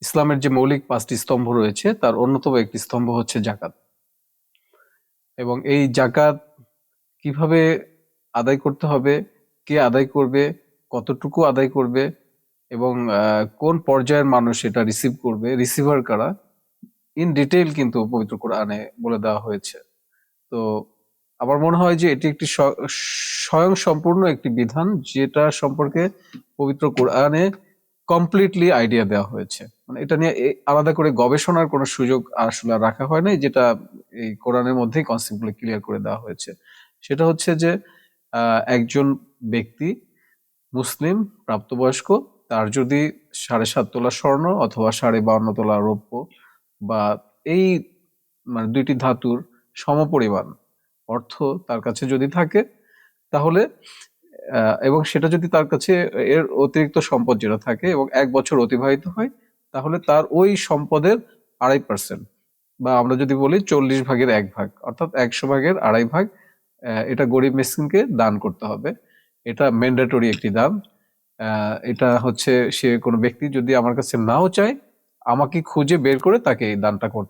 ইসলামের যে মৌলিক পাঁচটি স্তম্ভ রয়েছে, তার অন্যতম একটি স্তম্ভ হচ্ছে জাকাত। এবং এই জাকাত কীভাবে আদায় করতে হবে, কে আদায় করবে, কতটুকু আদায় করবে, এবং কোন পর্যায়ের মানুষ এটা রিসিভ করবে রিসিভার কারা ইন ডিটেইল কিন্তু পবিত্র কোরআনে বলে দেওয়া হয়েছে। তো আমার মনে হয় যে এটি একটি স্ব- স্বয়ং সম্পূর্ণ একটি বিধান, যেটা সম্পর্কে পবিত্র কোরআনে কমপ্লিটলি আইডিয়া দেওয়া হয়েছে। মানে এটা নিয়ে আলাদা করে গবেষণার কোনো সুযোগ আসলে রাখা হয় নাই যেটা এই কোরআনের মধ্যেই কনসেপ্টগুলো ক্লিয়ার করে দেওয়া হয়েছে। সেটা হচ্ছে যে একজন ব্যক্তি মুসলিম, প্রাপ্তবয়স্ক, তার যদি সাড়ে সাত তোলা স্বর্ণ অথবা সাড়ে বাউন্ন তোলা রৌপ্য বা এই মানে দুইটি ধাতুর সমপরিমাণ অর্থ তার কাছে যদি থাকে, তাহলে এবং সেটা যদি তার কাছে এর অতিরিক্ত সম্পদ যেটা থাকে এবং এক বছর অতিবাহিত হয়, তাহলে তার ওই সম্পদের আড়াই পার্সেন্ট বা আমরা যদি বলি চল্লিশ ভাগের এক ভাগ, অর্থাৎ একশো ভাগের আড়াই ভাগ এটা গরিব মিসকিনকে দান করতে হবে। এটা ম্যান্ডেটরি একটি দান। এটা হচ্ছে সে কোনো ব্যক্তি যদি আমার কাছে নাও চায়, আমাকে খুঁজে বের করে তাকে এই দানটা করতে